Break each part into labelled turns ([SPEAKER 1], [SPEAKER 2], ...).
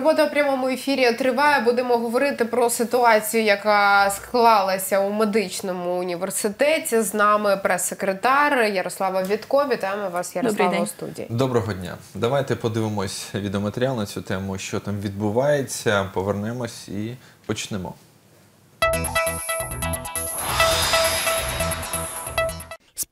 [SPEAKER 1] Робота в прямому ефірі триває. Будемо говорити про ситуацію, яка склалася у медичному університеті. З нами прес-секретар Ярослава Вітко. Вітаємо вас, Ярослава, у студії.
[SPEAKER 2] Доброго дня. Давайте подивимось відеоматеріал на цю тему, що там відбувається. Повернемось і почнемо.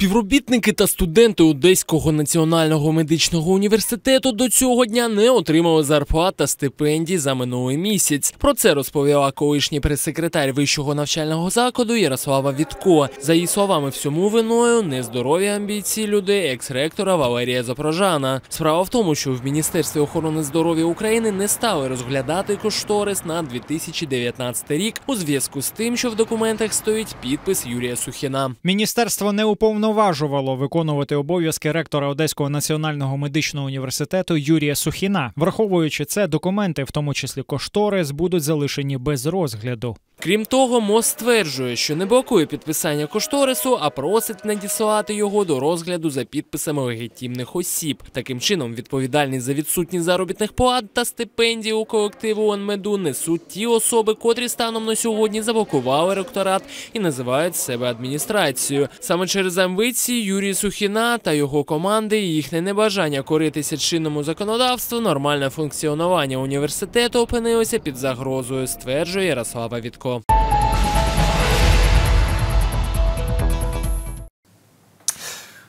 [SPEAKER 3] Співробітники та студенти Одеського національного медичного університету до цього дня не отримали зарплат та стипендій за минулий місяць. Про це розповіла колишній прес-секретар вищого навчального закладу Ярослава Вітко. За її словами, всьому виною нездорові амбіції людей екс-ректора Валерія Запрожана. Справа в тому, що в міністерстві охорони здоров'я України не стали розглядати кошторис на 2019 рік у зв'язку з тим, що в документах стоїть підпис Юрія Сухіна.
[SPEAKER 4] Міністерство не уповноважувало виконувати обов'язки ректора Одеського національного медичного університету Юрія Сухіна. Враховуючи це, документи, в тому числі кошторис, будуть залишені без розгляду.
[SPEAKER 3] Крім того, МОЗ стверджує, що не блокує підписання кошторису, а просить надіслати його до розгляду за підписами легітимних осіб. Таким чином, відповідальність за відсутність заробітних плат та стипендій у колективу ОНМЕДу несуть ті особи, котрі станом на сьогодні заблокували ректорат і називають себе адміністрацією. Саме через амбиції Юрій Сухіна та його команди і їхнє небажання коритися чинному законодавству, нормальне функціонування університету опинилося під загрозою, стверджує Ярослава Вітко.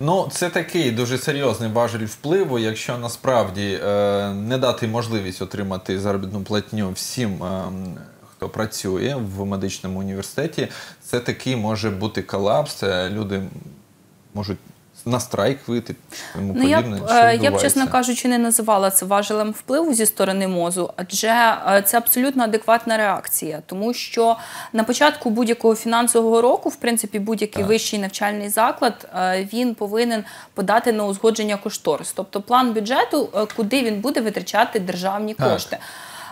[SPEAKER 2] Ну, це такий дуже серйозний важель впливу, якщо насправді е, не дати можливість отримати заробітну платню всім, е, хто працює в медичному університеті, це такий може бути колапс. Люди можуть на страйк вийти. Тому
[SPEAKER 5] ну, я
[SPEAKER 2] подібне.
[SPEAKER 5] е, я б, чесно кажучи, не називала це важелем впливу зі сторони мозу, адже е, це абсолютно адекватна реакція, тому що на початку будь-якого фінансового року, в принципі, будь-який вищий навчальний заклад е, він повинен подати на узгодження кошторис, тобто план бюджету, куди він буде витрачати державні
[SPEAKER 2] так.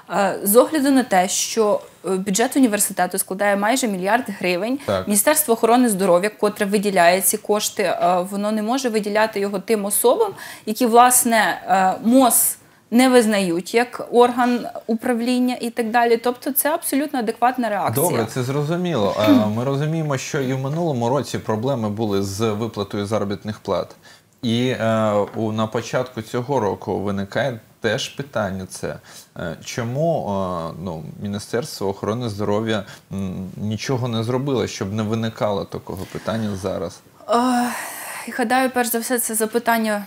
[SPEAKER 5] Кошти. З огляду на те, що бюджет університету складає майже мільярд гривень,
[SPEAKER 2] так.
[SPEAKER 5] Міністерство охорони здоров'я, котре виділяє ці кошти, воно не може виділяти його тим особам, які власне МОЗ не визнають як орган управління і так далі. Тобто, це абсолютно адекватна реакція.
[SPEAKER 2] Добре, це зрозуміло. Ми розуміємо, що і в минулому році проблеми були з виплатою заробітних плат, і на початку цього року виникає теж питання це. Чому ну, Міністерство охорони здоров'я нічого не зробило, щоб не виникало такого питання зараз?
[SPEAKER 5] Гадаю, перш за все, це запитання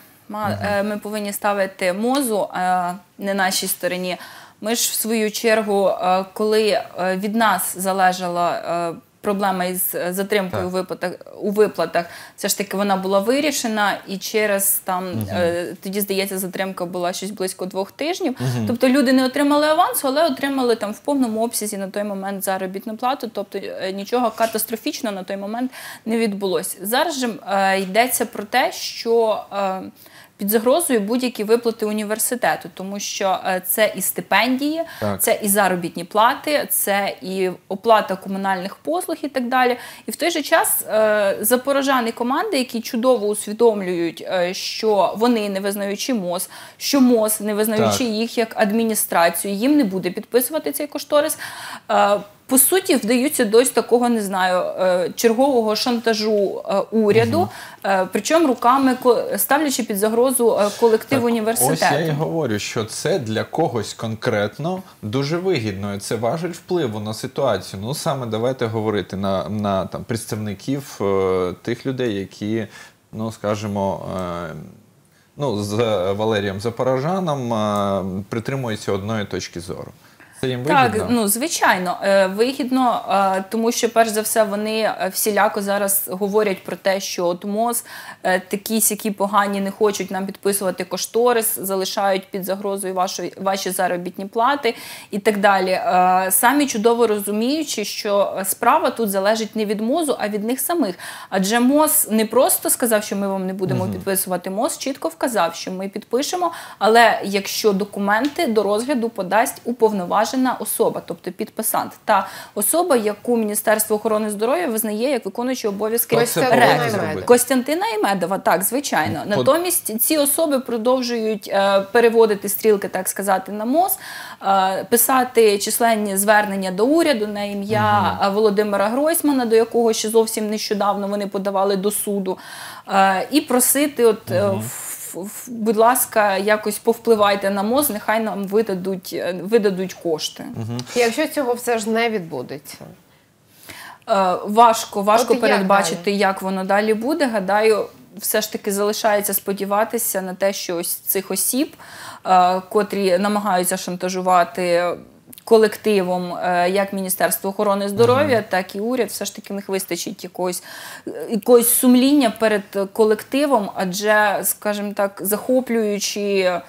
[SPEAKER 5] ми повинні ставити мозу, а не нашій стороні. Ми ж в свою чергу, коли від нас залежала проблема із затримкою у виплатах у виплатах, все ж таки вона була вирішена, і через там угу. е, тоді здається, затримка була щось близько двох тижнів. Угу. Тобто люди не отримали авансу, але отримали там в повному обсязі на той момент заробітну плату. Тобто е, нічого катастрофічного на той момент не відбулося. Зараз же е, йдеться про те, що е, під загрозою будь-які виплати університету, тому що це і стипендії, так. це і заробітні плати, це і оплата комунальних послуг і так далі. І в той же час запорожани команди, які чудово усвідомлюють, що вони не визнаючи МОЗ, що МОЗ, не визнаючи так. їх як адміністрацію, їм не буде підписувати цей кошторис по суті вдаються до ось такого, не знаю, е, чергового шантажу е, уряду, угу. причому руками ставлячи під загрозу колектив так, університету. Ось
[SPEAKER 2] я і говорю, що це для когось конкретно дуже вигідно. і Це важель впливу на ситуацію. Ну саме давайте говорити на на там представників тих людей, які, ну скажімо, ну з Валерієм Запорожаном притримуються одної точки зору. Це їм вигідно?
[SPEAKER 5] Так, ну звичайно, е, вигідно, е, тому що перш за все вони е, всіляко зараз говорять про те, що от МОЗ такі сякі погані не хочуть нам підписувати кошторис, залишають під загрозою вашої ваші заробітні плати і так далі. Самі чудово розуміючи, що справа тут залежить не від МОЗу, а від них самих. Адже МОЗ не просто сказав, що ми вам не будемо угу. підписувати. МОЗ чітко вказав, що ми підпишемо, але якщо документи до розгляду подасть уповноважений уповноважена особа, тобто підписант, та особа, яку Міністерство охорони здоров'я визнає як виконуючий обов'язки
[SPEAKER 2] це
[SPEAKER 1] Костянтина Імедова.
[SPEAKER 5] так, звичайно. Натомість ці особи продовжують е, переводити стрілки, так сказати, на МОЗ, е, писати численні звернення до уряду на ім'я е, Володимира Гройсмана, до якого ще зовсім нещодавно вони подавали до суду, е, і просити, от. ф- Будь ласка, якось повпливайте на МОЗ, нехай нам видадуть, е, видадуть кошти.
[SPEAKER 1] Якщо цього все ж не відбудеться.
[SPEAKER 5] Е, важко, важко
[SPEAKER 1] От
[SPEAKER 5] передбачити, як воно далі буде. Гадаю, все ж таки залишається сподіватися на те, що ось цих осіб, е, котрі намагаються шантажувати. Колективом, е, як Міністерство охорони здоров'я, так і уряд, все ж таки в них вистачить якогось, якогось сумління перед колективом, адже, скажімо так, захоплюючи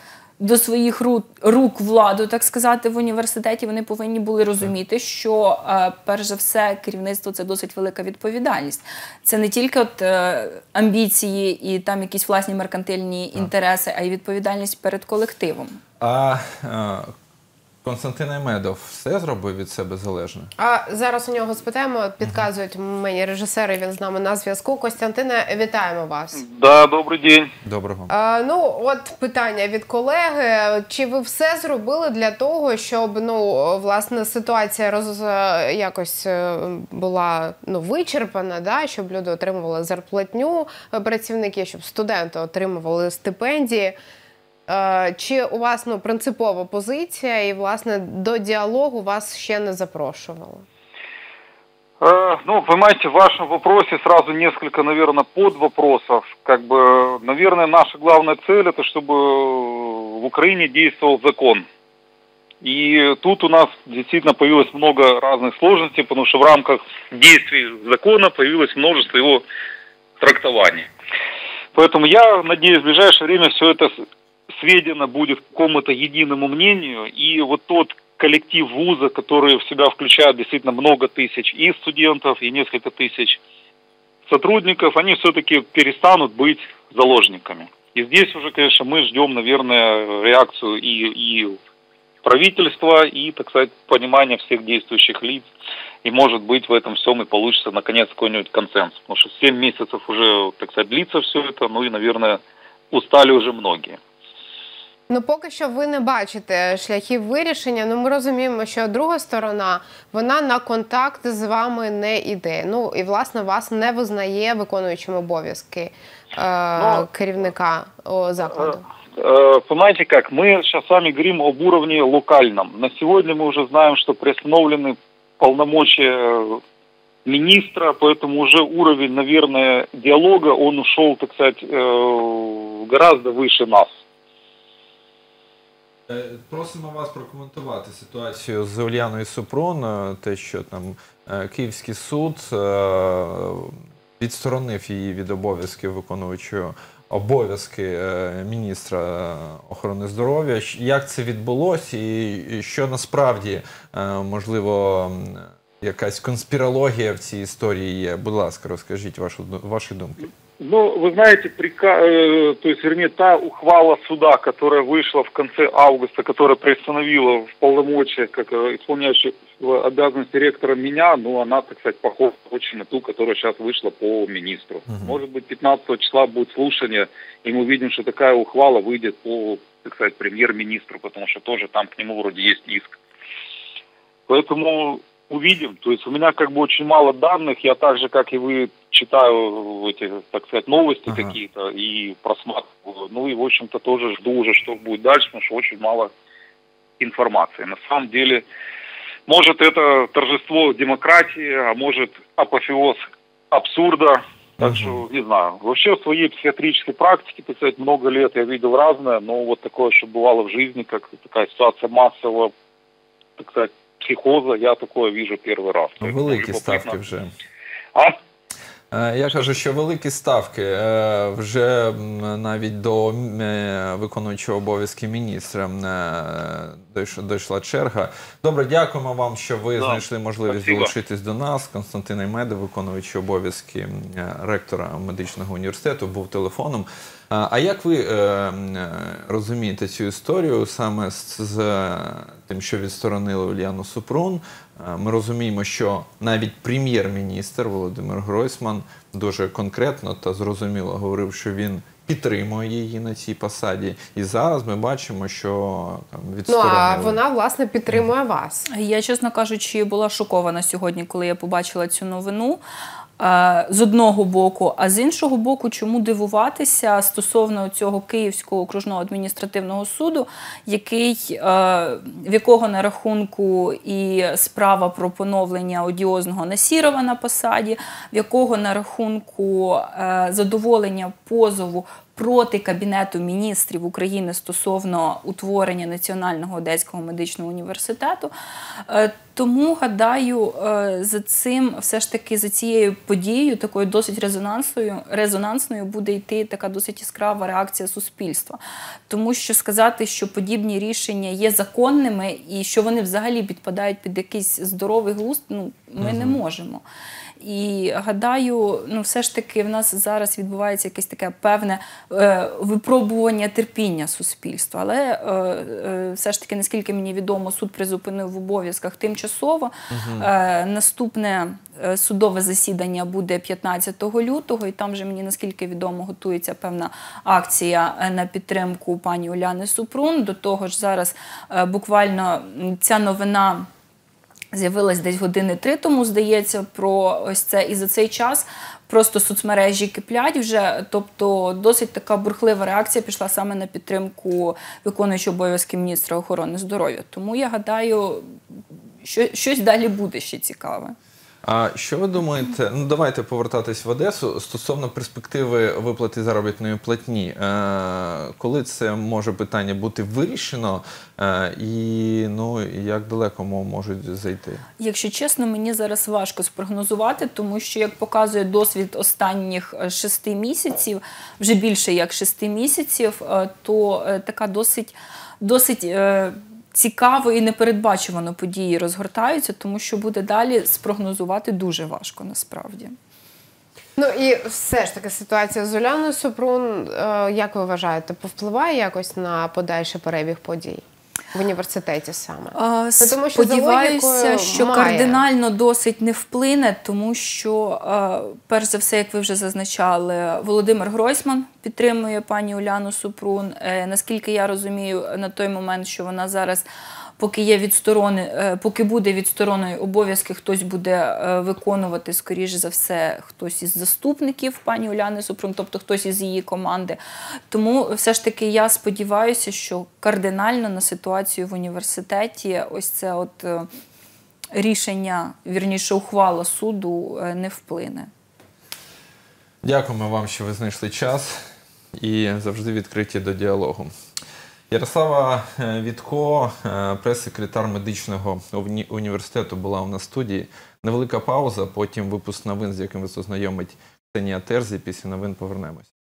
[SPEAKER 5] до своїх рук, рук владу, так сказати, в університеті, вони повинні були розуміти, що е, перш за все керівництво це досить велика відповідальність. Це не тільки от е, амбіції і там якісь власні меркантильні інтереси, а й відповідальність перед колективом.
[SPEAKER 2] А Константин Емедов все зробив від себе залежне?
[SPEAKER 1] А зараз у нього спитаємо, підказують мені режисери, він з нами на зв'язку. Костянтине, вітаємо вас.
[SPEAKER 6] Да, добрый день.
[SPEAKER 2] Доброго.
[SPEAKER 1] А, ну, от питання від колеги. Чи ви все зробили для того, щоб ну власне ситуація роз якось е, була ну вичерпана, да, щоб люди отримували зарплатню е, працівники, щоб студенти отримували стипендії? Е, Чи у вас ну принципова позиція, і власне до діалогу вас ще не запрошували?
[SPEAKER 6] Э, ну, понимаете, в вашем вопросе сразу несколько, наверное, под вопросов. Как бы, наверное, наша главная цель это чтобы в Украине действовал закон. И тут у нас действительно появилось много разных сложностей, потому что в рамках действий закона появилось множество его трактований. Поэтому я надеюсь, в ближайшее время все это с- сведено будет к какому-то единому мнению, и вот тот коллектив вуза, который в себя включает действительно много тысяч и студентов, и несколько тысяч сотрудников, они все-таки перестанут быть заложниками. И здесь уже, конечно, мы ждем, наверное, реакцию и, и правительства, и, так сказать, понимание всех действующих лиц. И, может быть, в этом всем и получится, наконец, какой-нибудь консенсус. Потому что 7 месяцев уже, так сказать, длится все это, ну и, наверное, устали уже многие.
[SPEAKER 1] Ну, поки що ви не бачите шляхів вирішення. Ну, ми розуміємо, що друга сторона вона на контакт з вами не йде. Ну і власне вас не визнає виконуючим обов'язки е,
[SPEAKER 6] Ну,
[SPEAKER 1] керівника о, закладу.
[SPEAKER 6] Э, Понимаете как, мы сейчас с вами говорим об уровне локальном. На сегодня мы уже знаем, что приостановлены полномочия министра, поэтому уже уровень, наверное, диалога, он ушел, так сказать, э, гораздо выше нас.
[SPEAKER 2] Е, Просимо вас прокоментувати ситуацію з Ульяною Супрун, е, те, що там е, Київський суд відсторонив її від обов'язків виконуючого обов'язки міністра охорони здоров'я. Як це відбулося, і що насправді можливо якась конспірологія в цій історії є? Будь ласка, розкажіть вашу ду- ваші думки.
[SPEAKER 6] Ну, вы знаете, прика... э, то есть, вернее, та ухвала суда, которая вышла в конце августа, которая приостановила в полномочия, как э, исполняющего обязанности ректора меня, ну, она, так сказать, похожа очень на ту, которая сейчас вышла по министру. Может быть, 15 числа будет слушание, и мы увидим, что такая ухвала выйдет по, так сказать, премьер-министру, потому что тоже там к нему вроде есть иск. Поэтому увидим. То есть у меня как бы очень мало данных. Я так же, как и вы, читаю эти, так сказать, новости
[SPEAKER 2] Ага.
[SPEAKER 6] какие-то и просматриваю. Ну и, в общем-то, тоже жду уже, что будет дальше, потому что очень мало информации. На самом деле, может, это торжество демократии, а может, апофеоз абсурда. Так что, не знаю. Вообще, в своей психиатрической практике, так сказать, много лет я видел разное, но вот такое, что бывало в жизни, как такая ситуация массового, так сказать, психоза, я такое вижу первый раз. Ну,
[SPEAKER 2] Великі ставки вже.
[SPEAKER 6] А?
[SPEAKER 2] Е, Я кажу, що великі ставки е, вже навіть до е, виконуючого обов'язки міністра дійшла черга. Добре, дякуємо вам, що ви
[SPEAKER 6] Да,
[SPEAKER 2] знайшли можливість
[SPEAKER 6] спасибо.
[SPEAKER 2] долучитись до нас. Константин Аймедов, виконуючий обов'язки ректора медичного університету, був телефоном. А а як ви е, е, розумієте цю історію саме з, з е, тим, що відсторонили Ульяну Супрун? Ми розуміємо, що навіть прем'єр-міністр Володимир Гройсман дуже конкретно та зрозуміло говорив, що він підтримує її на цій посаді. І зараз ми бачимо, що там
[SPEAKER 1] Ну а вона власне підтримує вас.
[SPEAKER 5] Я, чесно кажучи, була шокована сьогодні, коли я побачила цю новину. Е, З одного боку, а з іншого боку, чому дивуватися стосовно цього Київського окружного адміністративного суду, який е, в якого на рахунку і справа про поновлення одіозного Насірова на посаді, в якого на рахунку е, задоволення позову проти Кабінету міністрів України стосовно утворення Національного Одеського медичного університету. Е, Тому гадаю, е, за цим все ж таки за цією подією, такою досить резонансною, резонансною буде йти така досить яскрава реакція суспільства. Тому що сказати, що подібні рішення є законними і що вони взагалі підпадають під якийсь здоровий глузд, ну ми не можемо. І гадаю, ну все ж таки в нас зараз відбувається якесь таке певне е, випробування терпіння суспільства. Але е, е, все ж таки, наскільки мені відомо, суд призупинив в обов'язках тимчасово. Е, наступне е, судове засідання буде 15 лютого, і там же мені наскільки відомо готується певна акція е, на підтримку пані Уляни Супрун. До того ж, зараз е, буквально ця новина. З'явилась десь години три тому, здається, про ось це. І за цей час просто соцмережі киплять вже. Тобто досить така бурхлива реакція пішла саме на підтримку виконуючого обов'язки міністра охорони здоров'я. Тому я гадаю, що щось далі буде ще цікаве.
[SPEAKER 2] А що ви думаєте? Ну давайте повертатись в Одесу стосовно перспективи виплати заробітної платні. Е, коли це може питання бути вирішено, е, і ну як далеко мо- можуть зайти?
[SPEAKER 5] Якщо чесно, мені зараз важко спрогнозувати, тому що, як показує досвід останніх е, шести місяців, вже більше як шести місяців, то така досить, досить цікаво і непередбачувано події розгортаються, тому що буде далі спрогнозувати дуже важко насправді.
[SPEAKER 1] Ну і все ж таки ситуація з Уляною Супрун, е, як ви вважаєте, повпливає якось на подальший перебіг подій в університеті саме?
[SPEAKER 5] А,
[SPEAKER 1] тому що
[SPEAKER 5] Сподіваюся, що
[SPEAKER 1] має.
[SPEAKER 5] кардинально досить не вплине, тому що, а, перш за все, як ви вже зазначали, Володимир Гройсман підтримує пані Уляну Супрун. Е, Наскільки я розумію, на той момент, що вона зараз. Поки є відсторони, е, поки буде відстороною обов'язки, хтось буде е, виконувати, скоріш за все, хтось із заступників пані Уляни Супрун, тобто хтось із її команди. Тому все ж таки я сподіваюся, що кардинально на ситуацію в університеті ось це от е, рішення, вірніше, ухвала суду не вплине.
[SPEAKER 2] Дякуємо вам, що ви знайшли час і завжди відкриті до діалогу. Ярослава е, Вітко, е, прес-секретар медичного уні- університету, була у нас студії. Невелика пауза, потім випуск новин, з яким ви ознайомить Ксенія Терзі. Після новин повернемось.